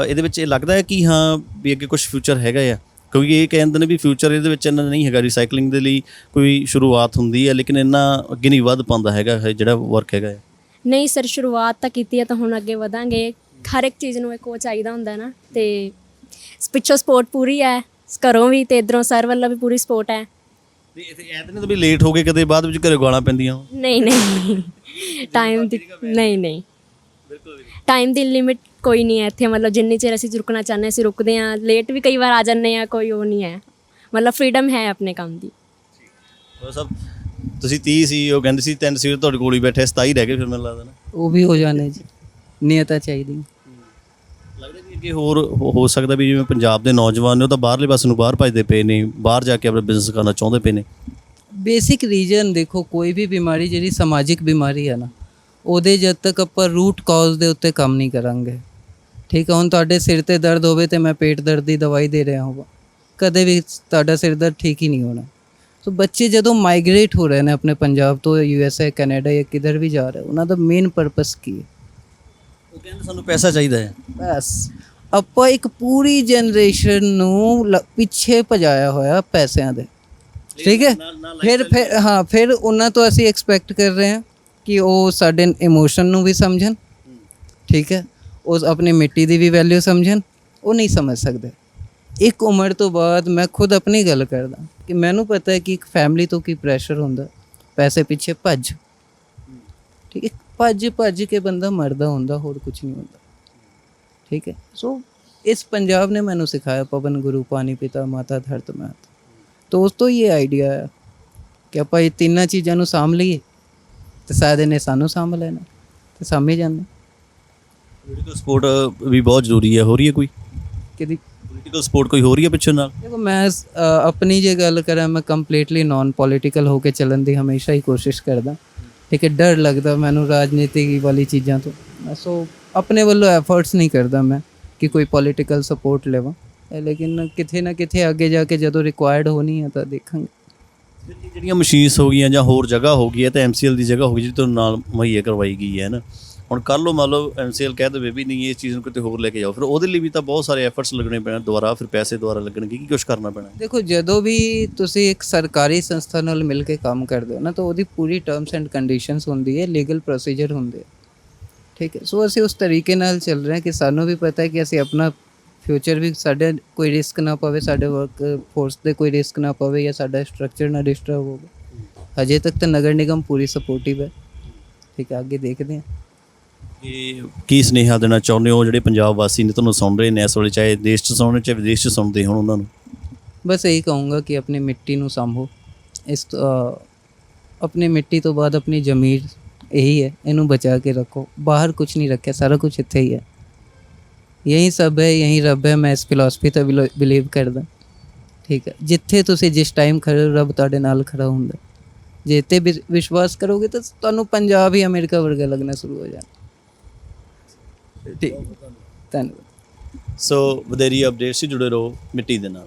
ਇਹਦੇ ਵਿੱਚ ਇਹ ਲੱਗਦਾ ਹੈ ਕਿ ਹਾਂ ਵੀ ਅੱਗੇ ਕੁਝ ਫਿਊਚਰ ਹੈਗਾ ਆ। ਕਿਉਂਕਿ ਇਹ ਕਹਿੰਦੇ ਨੇ ਵੀ ਫਿਊਚਰ ਇਹਦੇ ਵਿੱਚ ਇੰਨਾ ਨਹੀਂ ਹੈਗਾ ਰੀਸਾਈਕਲਿੰਗ ਦੇ ਲਈ ਕੋਈ ਸ਼ੁਰੂਆਤ ਹੁੰਦੀ ਹੈ ਲੇਕਿਨ ਇੰਨਾ ਅੱਗੇ ਨਹੀਂ ਵੱਧ ਪਾਉਂਦਾ ਹੈਗਾ ਜਿਹੜਾ ਵਰਕ ਹੈਗਾ ਹੈ ਨਹੀਂ ਸਰ ਸ਼ੁਰੂਆਤ ਤਾਂ ਕੀਤੀ ਹੈ ਤਾਂ ਹੁਣ ਅੱਗੇ ਵਧਾਂਗੇ। ਹਰ ਇੱਕ ਚੀਜ਼ ਨੂੰ ਇੱਕ ਉਹ ਚਾਹੀਦਾ ਹੁੰਦਾ ਨਾ ਤੇ ਪਿੱਛੋਂ ਸਪੋਰਟ ਪੂਰੀ ਹੈ ਘਰੋਂ ਵੀ ਤੇ ਇਧਰੋਂ ਸਰ ਵੱਲੋਂ ਵੀ ਪੂਰੀ ਸਪੋਰਟ ਹੈ। ਤੇ ਇਹ ਤਾਂ ਵੀ ਲੇਟ ਹੋ ਗਏ ਕਦੇ ਬਾਅਦ ਵਿੱਚ ਘਰੇ ਗਾਲਾਂ ਪੈਂਦੀਆਂ। ਨਹੀਂ ਨਹੀਂ। ਟਾਈਮ ਦੀ ਨਹੀਂ ਨਹੀਂ। ਟਾਈਮ ਦੀ ਲਿਮਿਟ ਕੋਈ ਨਹੀਂ ਹੈ ਇੱਥੇ ਮਤਲਬ ਜਿੰਨੀ ਚਿਰ ਅਸੀਂ ਰੁਕਣਾ ਚਾਹੁੰਦੇ ਅਸੀਂ ਰੁਕਦੇ ਹਾਂ ਲੇਟ ਵੀ ਕਈ ਵਾਰ ਆ ਜਾਂਦੇ ਆ ਕੋਈ ਉਹ ਨਹੀਂ ਹੈ। ਮਤਲਬ ਫ੍ਰੀडम ਹੈ ਆਪਣੇ ਕੰਮ ਦੀ। ਉਹ ਸਭ ਤੁਸੀਂ 30 ਸੀ ਉਹ ਕਹਿੰਦੇ ਸੀ ਤਿੰਨ ਸੀ ਤੁਹਾਡੇ ਕੋਲ ਹੀ ਬੈਠੇ 27 ਰਹਿ ਗਏ ਫਿਰ ਮੈਨੂੰ ਲੱਗਦਾ ਨਾ। ਉਹ ਵੀ ਹੋ ਜਾਣੇ ਜੀ ਨੀਅਤਾਂ ਚਾਹੀਦੀ। ਲੱਗਦਾ ਕਿ ਅੱਗੇ ਹੋਰ ਹੋ- ਹੋ ਸਕਦਾ ਵੀ ਜਿਵੇਂ ਪੰਜਾਬ ਦੇ ਨੌਜਵਾਨ ਨੇ ਉਹ ਤਾਂ ਬਾਹਰਲੇ ਪਾਸੇ ਨੂੰ ਬਾਹਰ ਭੱਜਦੇ ਪਏ ਨੇ ਬਾਹਰ ਜਾ ਕੇ ਆਪਣਾ ਬਿਜ਼ਨਸ ਕਰਨਾ ਚਾਹੁੰਦੇ ਪਏ ਨੇ। ਬੇਸਿਕ ਰੀਜਨ ਦੇਖੋ ਕੋਈ ਵੀ ਬਿਮਾਰੀ ਜਿਹੜੀ ਸਮਾਜਿਕ ਬਿਮਾਰੀ ਹੈ ਨਾ ਉਹਦੇ ਜਦ ਤੱਕ ਆਪਾਂ ਰੂਟ ਕਾਜ਼ ਦੇ ਉੱਤੇ ਕੰਮ ਨਹੀਂ ਕਰਾਂਗੇ ਠੀਕ ਹੈ ਹੁਣ ਤੁਹਾਡੇ ਸਿਰ ਤੇ ਦਰਦ ਹੋਵੇ ਤੇ ਮੈਂ ਪੇਟ ਦਰਦ ਦੀ ਦਵਾਈ ਦੇ ਰਿਹਾ ਹੋਵਾਂ। ਕਦੇ ਵੀ ਤੁਹਾਡਾ ਸਿਰ ਦਰਦ ਠੀਕ ਹੀ ਨਹੀਂ ਹੋਣਾ। ਸੋ ਬੱਚੇ ਜਦੋਂ ਮਾਈਗ੍ਰੇਟ ਹੋ ਰਹੇ ਨੇ ਆਪਣੇ ਪੰਜਾਬ ਤੋਂ ਯੂ ਐਸ ਏ ਕੈਨੇਡਾ ਜਾਂ ਕਿਧਰ ਵੀ ਜਾ ਰਹੇ ਉਹਨਾਂ ਦਾ ਮੇਨ ਪਰਪਸ ਕੀ ਹੈ? ਉਹ ਕਹਿੰਦੇ ਸਾਨੂੰ ਪੈਸਾ ਚਾਹੀਦਾ ਹੈ। ਬਸ। ਆਪਾਂ ਇੱਕ ਪੂਰੀ ਜਨਰੇਸ਼ਨ ਨੂੰ ਪਿੱਛੇ ਭਜਾਇਆ ਹੋਇਆ ਪੈਸਿਆਂ ਦੇ। ਠੀਕ ਹੈ? ਫਿਰ ਫਿਰ ਹਾਂ ਫਿਰ ਉਹਨਾਂ ਤੋਂ ਅਸੀਂ ਐਕਸਪੈਕਟ ਕਰ ਰਹੇ ਹਾਂ ਕਿ ਉਹ ਸਾਡੇ ਇਮੋਸ਼ਨ ਨੂੰ ਵੀ ਸਮਝਣ। ਠੀਕ ਹੈ? ਉਹ ਆਪਣੀ ਮਿੱਟੀ ਦੀ ਵੀ ਵੈਲਿਊ ਸਮਝਣ, ਉਹ ਨਹੀਂ ਸਮਝ ਸਕਦੇ। ਇੱਕ ਉਮਰ ਤੋਂ ਬਾਅਦ ਮੈਂ ਖੁਦ ਆਪਣੀ ਗੱਲ ਕਰਦਾ ਕਿ ਮੈਨੂੰ ਪਤਾ ਹੈ ਕਿ ਇੱਕ ਫੈਮਿਲੀ ਤੋਂ ਕੀ ਪ੍ਰੈਸ਼ਰ ਹੁੰਦਾ, ਪੈਸੇ ਪਿੱਛੇ ਭੱਜ। ਠੀਕ ਹੈ, ਭੱਜ ਭੱਜ ਕੇ ਬੰਦਾ ਮਰਦਾ ਹੁੰਦਾ, ਹੋਰ ਕੁਝ ਨਹੀਂ ਹੁੰਦਾ। ਠੀਕ ਹੈ, ਸੋ ਇਸ ਪੰਜਾਬ ਨੇ ਮੈਨੂੰ ਸਿਖਾਇਆ, ਪਵਨ ਗੁਰੂ, ਪਾਣੀ ਪਿਤਾ, ਮਾਤਾ ਧਰਤ ਮਾਤ ਤੋਂ ਉਸ ਤੋਂ ਇਹ ਆਈਡੀਆ ਹੈ ਕਿ ਆਪਾਂ ਇਹ ਤਿੰਨਾਂ ਚੀਜ਼ਾਂ ਨੂੰ ਸਾਂਭ ਲਈਏ, ਤੇ ਸ਼ਾਇਦ ਇਹਨੇ ਸਾਨੂੰ ਸਾਂਭ ਲੈਣਾ, ਤੇ ਸਾਂਭੇ ਜਾਂਦੇ। ਪੋਲੀਟੀਕਲ ਸਪੋਰਟ ਵੀ ਬਹੁਤ ਜ਼ਰੂਰੀ ਹੈ। ਹੋ ਰਹੀ ਹੈ ਕੋਈ? ਕਿਦੀ ਪੋਲੀਟੀਕਲ ਸਪੋਰਟ ਕੋਈ ਹੋ ਰਹੀ ਹੈ ਪਿੱਛੇ ਨਾਲ? ਦੇਖੋ ਮੈਂ ਅ, ਆਪਣੀ ਜੇ ਗੱਲ ਕਰਾਂ ਮੈਂ ਕੰਪਲੀਟਲੀ ਨਾਨ ਪੋਲੀਟੀਕਲ ਹੋ ਕੇ ਚੱਲਣ ਦੀ ਹਮੇਸ਼ਾ ਹੀ ਕੋਸ਼ਿਸ਼ ਕਰਦਾ। ਠੀਕ ਹੈ ਡਰ ਲੱਗਦਾ ਮੈਨੂੰ ਰਾਜਨੀਤੀ ਵਾਲੀ ਚੀਜ਼ਾਂ ਤੋਂ। ਸੋ ਆਪਣੇ ਵੱਲੋਂ ਐਫਰਟਸ ਨਹੀਂ ਕਰਦਾ ਮੈਂ ਕਿ ਕੋਈ ਪੋਲੀਟੀਕਲ ਸਪੋਰਟ ਲਵਾਂ। ਲੇਕਿਨ ਕਿਥੇ ਨਾ ਕਿਥੇ ਅੱਗੇ ਜਾ ਕੇ ਜਦੋਂ ਰਿਕੁਆਇਰਡ ਹੋਣੀ ਹੈ ਤਾਂ ਦੇਖਾਂਗੇ। ਜਿਹੜੀਆਂ ਮਸ਼ੀਨਸ ਹੋ ਗਈਆਂ ਜਾਂ ਹੋਰ ਜਗ੍ਹਾ ਹੋ ਗਈ ਹੈ ਤਾਂ ਐਮਸੀਐਲ ਦੀ ਜਗ੍ਹਾ ਹੋ ਗਈ ਜਿਹੜੀ ਤੁਹਾਨੂੰ ਨਾਲ ਮੁਹੱਈਆ ਕਰਵਾਈ ਗਈ ਹੈ ਨਾ? ਹੁਣ ਕੱਲ ਲੋ ਮੰਨ ਲਓ ਐਮਸੀਐਲ ਕਹਿ ਦੇਵੇ ਵੀ ਨਹੀਂ ਇਸ ਚੀਜ਼ ਨੂੰ ਕਿਤੇ ਹੋਰ ਲੈ ਕੇ ਜਾਓ, ਫਿਰ ਉਹਦੇ ਲਈ ਵੀ ਤਾਂ ਬਹੁਤ ਸਾਰੇ ਐਫਰਟਸ ਲੱਗਣੇ ਪੈਣ ਦੁਬਾਰਾ, ਫਿਰ ਪੈਸੇ ਦੁਬਾਰਾ ਲੱਗਣਗੇ, ਕੀ ਕੁਝ ਕਰਨਾ ਪੈਣਾ? ਦੇਖੋ, ਜਦੋਂ ਵੀ ਤੁਸੀਂ ਇੱਕ ਸਰਕਾਰੀ ਸੰਸਥਾ ਨਾਲ ਮਿਲ ਕੇ ਕੰਮ ਕਰਦੇ ਹੋ ਨਾ, ਤਾਂ ਉਹਦੀ ਪੂਰੀ ਟਰਮਸ ਐਂਡ ਕੰਡੀਸ਼ਨਸ ਹੁੰਦੀ ਹੈ ਲੀਗਲ ਪ੍ਰੋਸੀਜਰ ਹੁੰਦੇ ਠੀਕ ਹੈ, ਸੋ ਅਸੀਂ ਉਸ ਤਰੀਕੇ ਨਾਲ ਚੱਲ ਰਹੇ ਹਾਂ ਕਿ ਸਾਨੂੰ ਵੀ ਪਤਾ ਹੈ ਕਿ ਅਸੀਂ ਆਪਣਾ ਫਿਊਚਰ ਵੀ ਸਾਡੇ ਕੋਈ ਰਿਸਕ ਨਾ ਪਵੇ, ਸਾਡੇ ਵਰਕ ਫੋਰਸ ਤੇ ਕੋਈ ਰਿਸਕ ਨਾ ਪਵੇ ਜਾਂ ਸਾਡਾ ਸਟਰਕਚਰ ਨਾ ਡਿਸਟਰਬ ਹੋਵੇ। ਹਜੇ ਤੱਕ ਤਾਂ ਨਗਰ ਨਿਗਮ ਪੂਰੀ ਸਪੋਰਟਿਵ ਹੈ। ਠੀਕ ਹੈ, ਅੱਗੇ ਦੇਖਦੇ ਹਾਂ। ਕਿ ਕੀ ਸੁਨੇਹਾ ਦੇਣਾ ਚਾਹੁੰਦੇ ਹੋ ਜਿਹੜੇ ਪੰਜਾਬ ਵਾਸੀ ਨੇ ਤੁਹਾਨੂੰ ਸੁਣ ਰਹੇ ਨੇ ਇਸ ਵੇਲੇ ਚਾਹੇ ਦੇਸ਼ 'ਚ ਸੁਣਨ ਚਾਹੇ ਵਿਦੇਸ਼ 'ਚ ਸੁਣਦੇ ਹੋਣ ਉਹਨਾਂ ਨੂੰ? ਬਸ ਇਹੀ ਕਹੂੰਗਾ ਕਿ ਆਪਣੀ ਮਿੱਟੀ ਨੂੰ ਸੰਭੋ। ਇਸ ਤੋਂ, ਆਪਣੀ ਮਿੱਟੀ ਤੋਂ ਬਾਅਦ ਆਪਣੀ ਜ਼ਮੀਰ ਇਹੀ ਹੈ ਇਹਨੂੰ ਬਚਾ ਕੇ ਰੱਖੋ। ਬਾਹਰ ਕੁਝ ਨਹੀਂ ਰੱਖਿਆ ਸਾਰਾ ਕੁਝ ਇੱਥੇ ਹੀ ਹੈ। ਯਹੀ ਸਭ ਹੈ ਯਹੀ ਰੱਬ ਹੈ ਮੈਂ ਇਸ ਫਿਲਾਸਫੀ ਤੇ ਬਿਲੀਵ ਕਰਦਾ। ਠੀਕ ਹੈ। ਜਿੱਥੇ ਤੁਸੀਂ ਜਿਸ ਟਾਈਮ ਖੜੇ ਹੋ ਰੱਬ ਤੁਹਾਡੇ ਨਾਲ ਖੜਾ ਹੁੰਦਾ। ਜੇ ਤੇ ਵਿਸ਼ਵਾਸ ਕਰੋਗੇ ਤਾਂ ਤੁਹਾਨੂੰ ਪੰਜਾਬ ਹੀ ਅਮਰੀਕਾ ਵਰਗਾ ਲੱਗਣਾ ਸ਼ੁਰੂ ਹੋ ਜਾਣਾ। ਠੀਕ ਧੰਨਵਾਦ। ਸੋ ਵਧੇਰੀ ਅਪਡੇਟਸ ਜੁੜੇ ਰਹੋ ਮਿੱਟੀ ਦੇ ਨਾਲ।